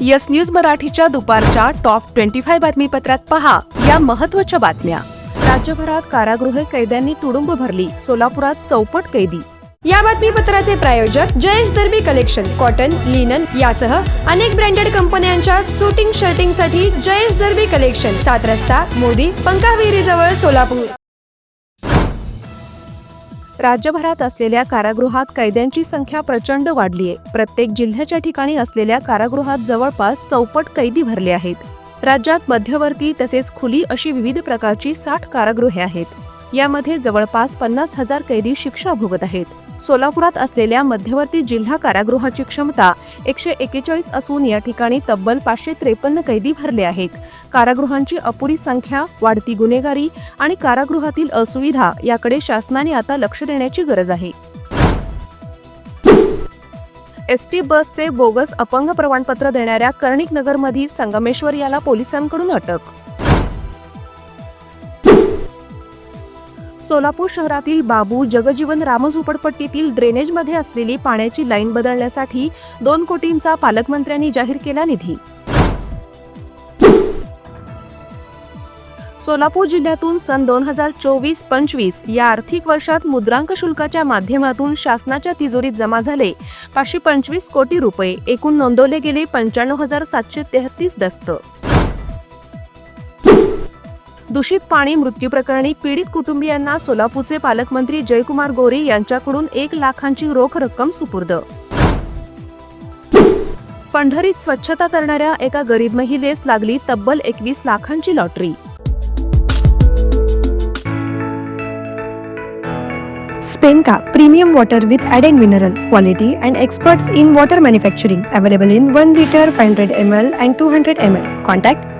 Yes news मराठीच्या दुपारच्या top twenty five बातमीपत्रात पहा या महत्त्वाच्या बातम्या. राज्यभरात कारागृहे कैद्यांनी तुडुंब भरली सोलापुरात चौपट कैदी. या बातमीपत्राचे प्रायोजक Jayesh Darbi collection cotton linen यासह अनेक ब्रँडेड कंपन्यांच्या शूटिंग शर्टिंगसाठी जयेश दर्बी कलेक्शन सात रस्ता मोदी पंकाविहिरी जवळ सोलापूर. राज्यभरात असलेल्या कारागृहात कैद्यांची संख्या प्रचंड वाढली आहे प्रत्येक जिल्ह्याच्या ठिकाणी असलेल्या कारागृहात जवळपास चौपट कैदी भरले आहेत. राज्यात मध्यवर्ती तसेच खुली अशी विविध प्रकारची साठ कारागृहे आहेत. यामध्ये जवळपास पन्नास हजार कैदी शिक्षा भोगत आहेत. सोलापुरात असलेल्या मध्यवर्ती जिल्हा कारागृहाची क्षमता एकशे एकेचाळीस असून या ठिकाणी तब्बल पाचशे त्रेपन्न कैदी भरले आहेत. कारागृहांची अपुरी संख्या वाढती गुन्हेगारी आणि कारागृहातील असुविधा याकडे शासनाने आता लक्ष देण्याची गरज आहे. एस टी बसचे बोगस अपंग प्रमाणपत्र देणाऱ्या कर्णिक नगरमधील संगमेश्वर याला पोलिसांकडून अटक सोलापूर शहरातील बाबू जगजीवन राम झोपडपट्टीतील ड्रेनेजमध्ये असलेली पाण्याची लाईन बदलण्यासाठी दोन कोटींचा पालकमंत्र्यांनी जाहीर केला निधी. सोलापूर जिल्ह्यातून सन दोन हजार चोवीस पंचवीस या आर्थिक वर्षात मुद्रांक शुल्काच्या माध्यमातून शासनाच्या तिजोरीत जमा झाले पाचशे पंचवीस कोटी रुपये. एकूण नोंदवले गेले पंच्याण्णव हजार सातशे तेहतीस दस्त. दूषित पाणी मृत्यूप्रकरणी पीडित कुटुंबियांना सोलापूरचे पालकमंत्री जयकुमार गोरे यांच्याकडून एक लाखांची रोख रक्कम सुपूर्द. पंढरीत स्वच्छता करणाऱ्या एका गरीब महिलेस लागली तब्बल एकवीस लाखांची lottery. Spenca premium water with added mineral quality and experts in water manufacturing available in one litre five hundred M L and two hundred M L. Contact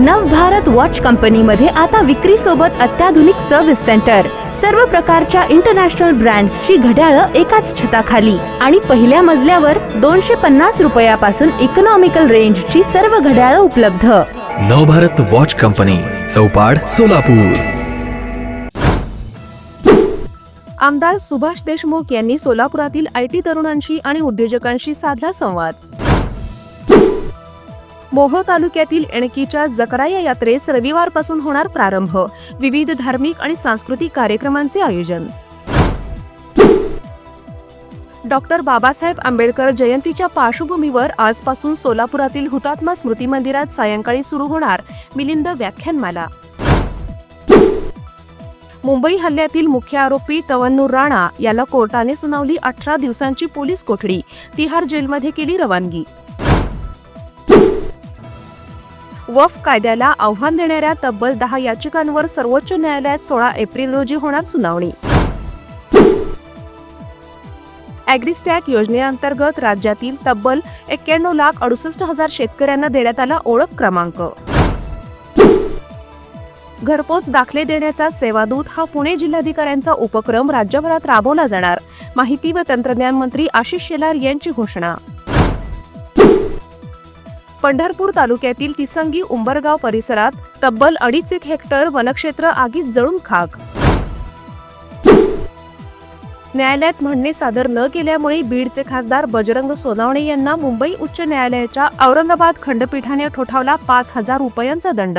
Navbharat watch कंपनीमध्ये आता विक्री सोबत अत्याधुनिक सर्व्हिस सेंटर सर्व प्रकारच्या international ब्रँड्सची घड्याळं एकाच छताखाली. आणि पहिल्या मजल्यावर दोनशे पन्नास रुपयापासून इकॉनॉमिकल रेंजची सर्व घड्याळं उपलब्ध. Navbharat watch company Chaupad Solapur. आमदार सुभाष देशमुख यांनी सोलापुरातील आय टी तरुणांशी आणि उद्योजकांशी साधला संवाद. मोहोळ तालुक्यातील एणकीच्या जकराया यात्रेस रविवारपासून होणार प्रारंभ. विविध धार्मिक आणि सांस्कृतिक कार्यक्रमांचे आयोजन. डॉक्टर बाबासाहेब आंबेडकर जयंतीच्या पार्श्वभूमीवर आजपासून सोलापुरातील हुतात्मा स्मृती मंदिरात सायंकाळी सुरू होणार मिलिंद व्याख्यानमाला. मुंबई हल्ल्यातील मुख्य आरोपी तवन्नूर राणा याला कोर्टाने सुनावली अठरा दिवसांची पोलीस कोठडी. तिहार जेलमध्ये केली रवानगी. वफ कायद्याला आव्हान देणाऱ्या तब्बल दहा याचिकांवर सर्वोच्च न्यायालयात सोळा एप्रिल रोजी होणार सुनावणी. अॅग्रिस्टॅक योजनेअंतर्गत राज्यातील तब्बल एक्क्याण्णव लाख अडुसष्ट हजार शेतकऱ्यांना देण्यात आला ओळख क्रमांक. घरपोच दाखले देण्याचा सेवादूत हा पुणे जिल्हाधिकाऱ्यांचा उपक्रम राज्यभरात राबवला जाणार माहिती व तंत्रज्ञान मंत्री आशिष शेलार यांची घोषणा. पंढरपूर तालुक्यातील तिसंगी उंबरगाव परिसरात तब्बल अडीच एक हेक्टर वनक्षेत्र आगीत जळून खाक. न्यायालयात म्हणणे सादर न केल्यामुळे बीडचे खासदार बजरंग सोनावणे यांना मुंबई उच्च न्यायालयाच्या औरंगाबाद खंडपीठाने ठोठावला पाच हजार रुपयांचा दंड.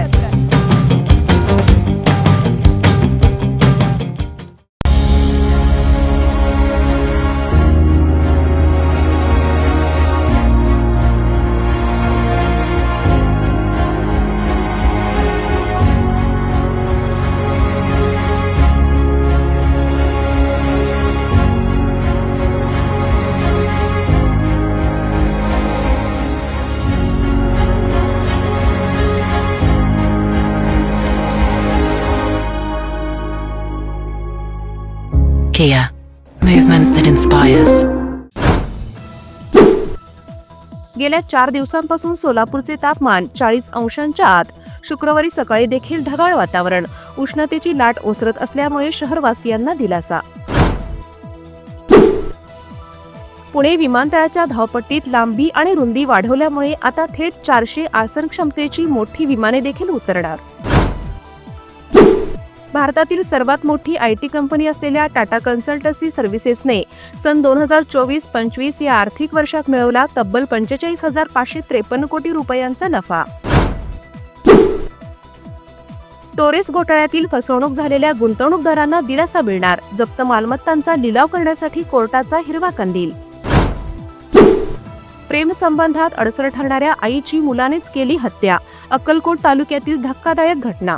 Siempre. Kia, movement that inspires. गेल्या चार दिवसांपासून सोलापूरचे तापमान चाळीस अंशांच्या आत. शुक्रवारी सकाळी देखील ढगाळ वातावरण. उष्णतेची लाट ओसरत असल्यामुळे शहरवासियांना दिलासा. पुणे विमानतळाच्या धावपट्टीत लांबी आणि रुंदी वाढवल्यामुळे आता थेट चारशे आसन क्षमतेची मोठी विमाने देखील उतरणार. भारतातील सर्वात मोठी आय टी कंपनी असलेल्या टाटा कन्सल्टन्सी सर्व्हिसेसने सन दोन हजार चोवीस पंचवीस या आर्थिक वर्षात मिळवला तब्बल पंचेचाळीस हजार पाचशे त्रेपन्न कोटी रुपयांचा नफा. टोरेस घोटाळ्यातील फसवणूक झालेल्या गुंतवणूकदारांना दिलासा मिळणार जप्त मालमत्तांचा लिलाव करण्यासाठी कोर्टाचा हिरवा कंदील. प्रेमसंबंधात अडसर ठरणाऱ्या आईची मुलानेच केली हत्या अक्कलकोट तालुक्यातील धक्कादायक घटना.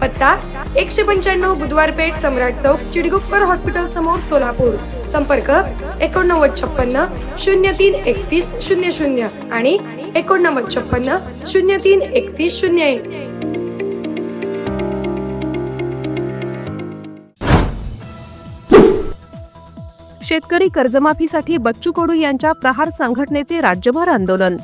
पत्ता एकशे पंच्याण्णव बुधवार पेठ सम्राट चौक चिडगुप्पर हॉस्पिटल समोर सोलापूर. संपर्क एकोणनव्वद छप्पन्न शून्य तीन एकतीस शून्य शून्य आणि एकोणनव्वद छप्पन्न शून्य तीन एकतीस शून्य एक. शेतकरी कर्जमाफीसाठी बच्चू कडू यांच्या प्रहार संघटनेचे राज्यभर आंदोलन.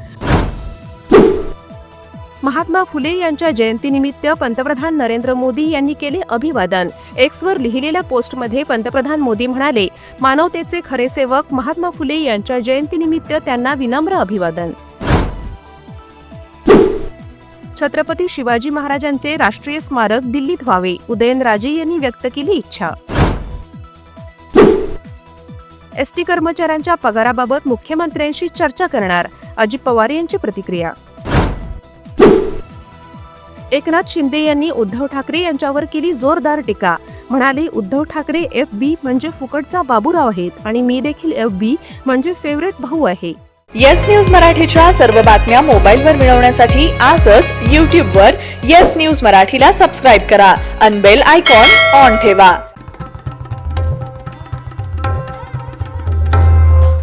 महात्मा फुले यांच्या जयंतीनिमित्त पंतप्रधान नरेंद्र मोदी यांनी केले अभिवादन. एक्सवर लिहिलेल्या पोस्टमध्ये पंतप्रधान मोदी म्हणाले मानवतेचे खरे सेवक महात्मा फुले यांच्या जयंतीनिमित्त त्यांना विनम्र अभिवादन. छत्रपती शिवाजी महाराजांचे राष्ट्रीय स्मारक दिल्लीत व्हावे उदयनराजे यांनी व्यक्त केली इच्छा. एसटी कर्मचाऱ्यांच्या पगाराबाबत मुख्यमंत्र्यांशी चर्चा करणार अजित पवार यांची प्रतिक्रिया. एकनाथ शिंदे यांनी उद्धव ठाकरे यांच्यावर केली जोरदार टीका. म्हणाले उद्धव ठाकरे एफ बी म्हणजे फुकटचा बाबूराव आहेत आणि मी देखील एफ बी म्हणजे फेवरेट भाऊ आहे. येस न्यूज मराठीच्या सर्व बातम्या मोबाईलवर मिळवण्यासाठी आजच यूट्यूबवर येस न्यूज मराठीला सबस्क्राईब करा. अनबेल आयकॉन ऑन ठेवा.